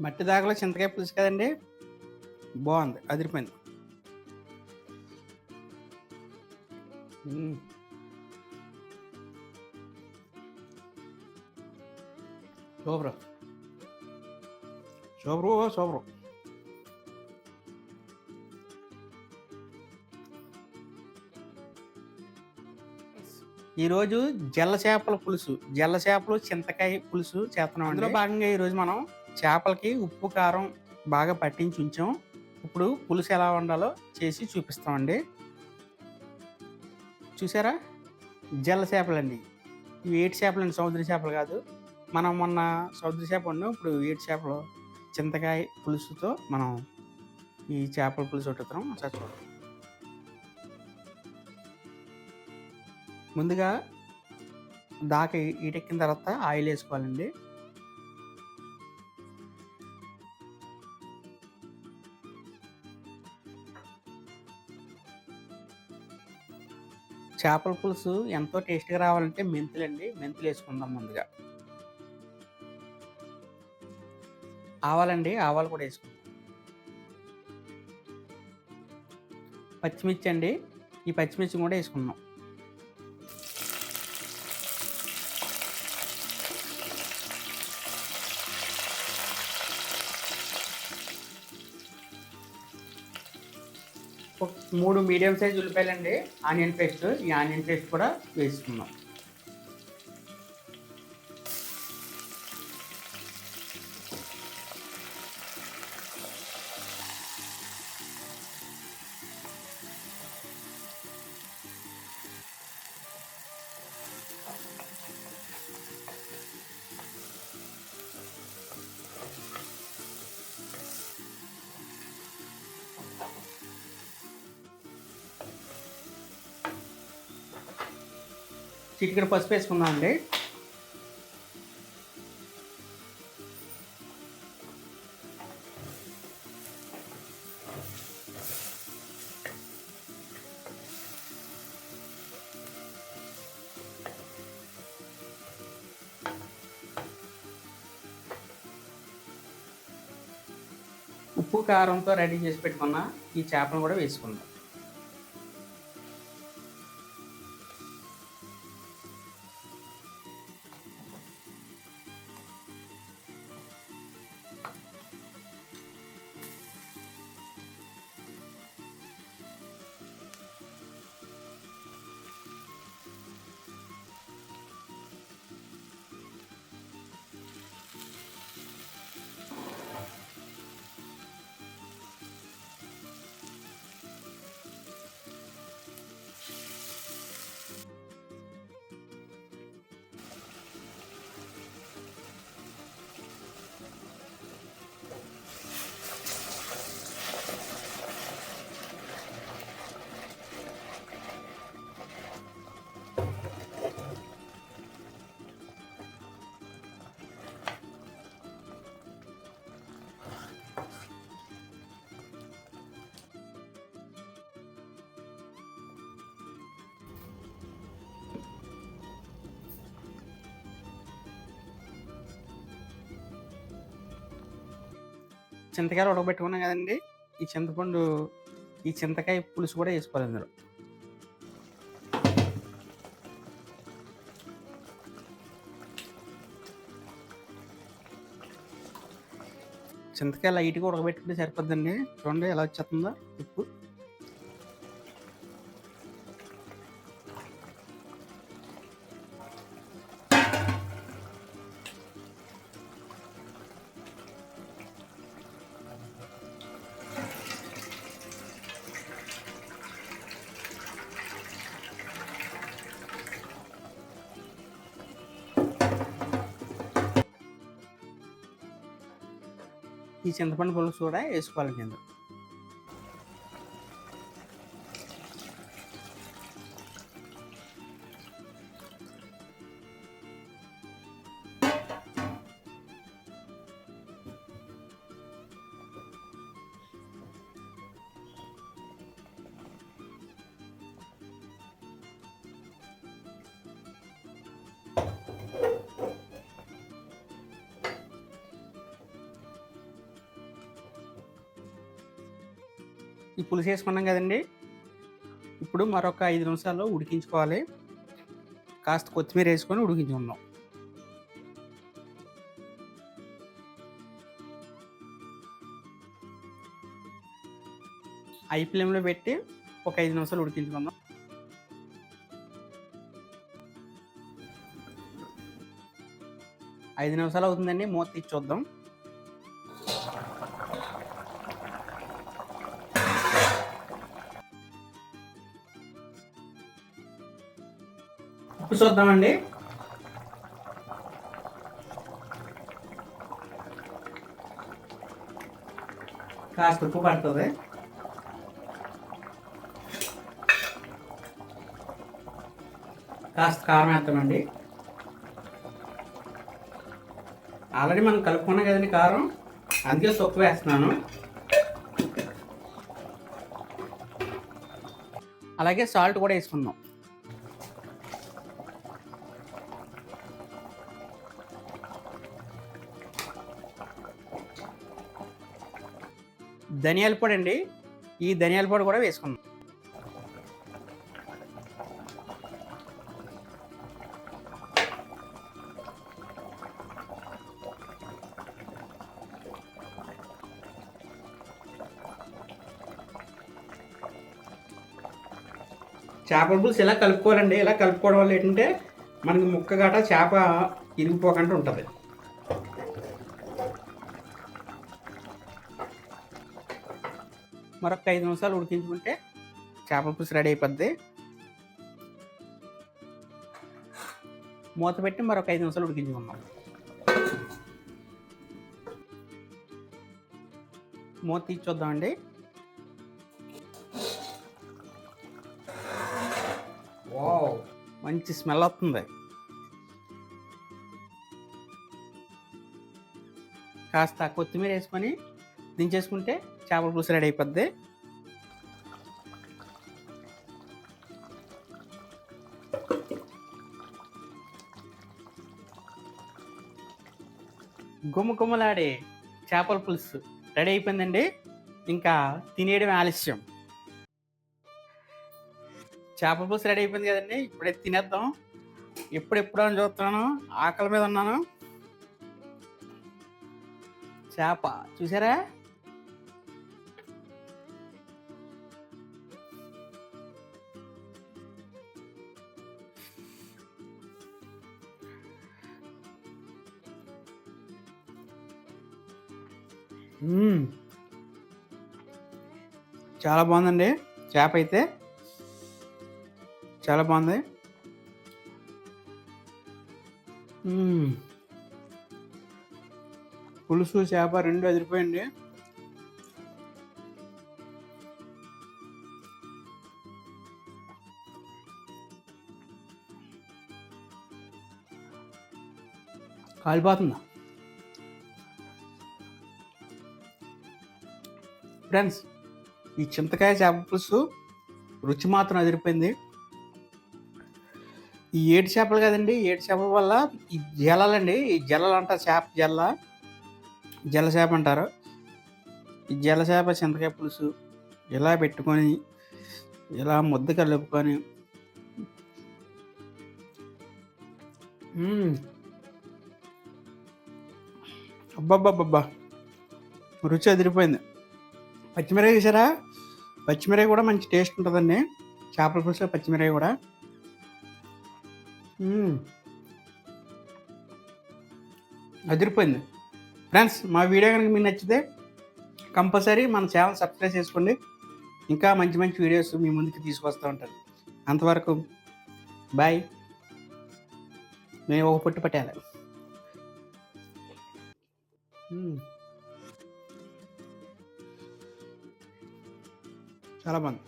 మట్టి దాకలో చింతకాయ పులుసు కదండి? బాగుంది అదిరిపోయింది. సూపర్. Super super. ఈరోజు జల్ల చేపల పులుసు జల్ల చేపలు చింతకాయ పులుసు చేస్తున్నాం అందులో భాగంగా ఈరోజు మనం చేపలకి ఉప్పు కారం బాగా పట్టించి ఉంచాం. ఇప్పుడు పులుసు ఎలా వండాలో చేసి చూపిస్తామండి. చూసారా? జల్ల చేపలండి. ఇవి ఏటి చేపలండి? సముద్ర చేపలు కాదు. మనం మొన్న సముద్ర చేప వండాం. ఇప్పుడు ఏటి చేపలు? చింతకాయ పులుసుతో మనం ఈ చేపల పులుసు వండుతున్నాం ఒకసారి చూడండి ముందుగా దాకా ఈటెక్కిన తర్వాత ఆయిల్ వేసుకోవాలండి చేపల పులుసు ఎంతో టేస్ట్గా రావాలంటే మెంతులండి. మెంతులు వేసుకుందాం ముందుగా. ఆవాలండి. ఆవాలు కూడా వేసుకుందాం. పచ్చిమిర్చి అండి ఈ పచ్చిమిర్చి కూడా వేసుకున్నాం మూడు మీడియం సైజ్ ఉల్లిపాయలండి ఆనియన్ పేస్ట్. ఈ ఆనియన్ పేస్ట్ కూడా వేసుకున్నాం చిటికెడు పసుపు వేసుకుందాం అండి. ఉప్పు కారంతో రెడీ చేసి పెట్టుకున్న ఈ చేపను కూడా వేసుకుందాం. చింతకాయలు ఉడకబెట్టుకున్నాం కదండి. ఈ చింతపండు ఈ చింతకాయ పులుసు కూడా వేసుకోవాలి అందులో చింతకాయ లైట్గా ఉడకబెట్టుకుంటే సరిపోద్దండి. చూడండి ఎలా వచ్చేస్తుందో. ఉప్పు. ఈ చింతపండు పులుసు కూడా వేసుకోవాలి కింద ఈ పులుసు వేసుకున్నాం కదండి. ఇప్పుడు మరొక ఐదు నిమిషాలు ఉడికించుకోవాలి. కాస్త కొత్తిమీర వేసుకొని ఉడికించుకుందాం. ఐ ఫ్లేమ్లో పెట్టి ఒక ఐదు నిమిషాలు ఉడికించుకుందాం. ఐదు నిమిషాలు అవుతుందండి. మూత తీసి చూద్దాం. ఉప్పు చూద్దామండి. కాస్త ఉప్పు పడుతుంది. కాస్త కారం వేస్తామండి. ఆల్రెడీ మనం కలుపుకున్నాం కదండి కారం. అందుకే తక్కువ వేస్తున్నాను. అలాగే సాల్ట్ కూడా వేసుకుందాం. ధనియాల పొడి అండి. ఈ ధనియాల పొడి కూడా వేసుకుందాం. చేపల పులుసు ఇలా కలుపుకోవాలండి? ఇలా కలుపుకోవడం వల్ల ఏంటంటే మనకి ముక్క గట చేప ఇరిగిపోకుండా ఉంటుంది. మరొక ఐదు నిమిషాలు ఉడికించుకుంటే చేపల పులుసు రెడీ అయిపోద్ది. మూత పెట్టి మరొక ఐదు నిమిషాలు ఉడికించుకుందాం. మూత తీసి చూద్దామండి. వావ్. మంచి స్మెల్ వస్తుంది. కాస్త కొత్తిమీర వేసుకొని దించేసుకుంటే చేపల పులుసు రెడీ అయిపోద్ది. గుమ్మ గుమ్మలాడే చేపల పులుసు రెడీ అయిపోయిందండి. ఇంకా తినేయడం ఆలస్యం. చేపల పులుసు రెడీ అయిపోయింది కదండి. ఇప్పుడే తినేద్దాం. ఎప్పుడెప్పుడు అని చూస్తున్నాను. ఆకలి మీద ఉన్నాను. చేప చూసారా? చాలా బాగుందండి. చేప అయితే. చాలా బాగుంది. పులుసు చేప రెండు అదిరిపోయండి కాలిపోతుందా? ఫ్రెండ్స్ ఈ చింతకాయ చేప పులుసు రుచి మాత్రం అదిరిపోయింది. ఈ ఏడు చేపలు కదండి ఏడు చేపల వల్ల ఈ జలాలండి ఈ జలాలు అంటారు చేప జల్ల జల చేప అంటారు. ఈ జల చేప చింతకాయ పులుసు ఇలా పెట్టుకొని ఇలా ముద్ద కలుపుకొని అబ్బబ్బబ్బబ్బా రుచి అదిరిపోయింది. పచ్చిమిరపకాయ చూసారా పచ్చిమిరపకాయ కూడా మంచి టేస్ట్ ఉంటుందండి. చేపల పులుసులో పచ్చిమిరపకాయ కూడా. అదిరిపోయింది. ఫ్రెండ్స్ మా వీడియో కనుక మీకు నచ్చితే కంపల్సరీ మన ఛానల్ సబ్స్క్రైబ్ చేసుకోండి. ఇంకా మంచి మంచి వీడియోస్ మీ ముందుకు తీసుకొస్తూ ఉంటాను అంతవరకు బాయ్. మేము ఒక పొట్టు పట్టాలి చాలా మంది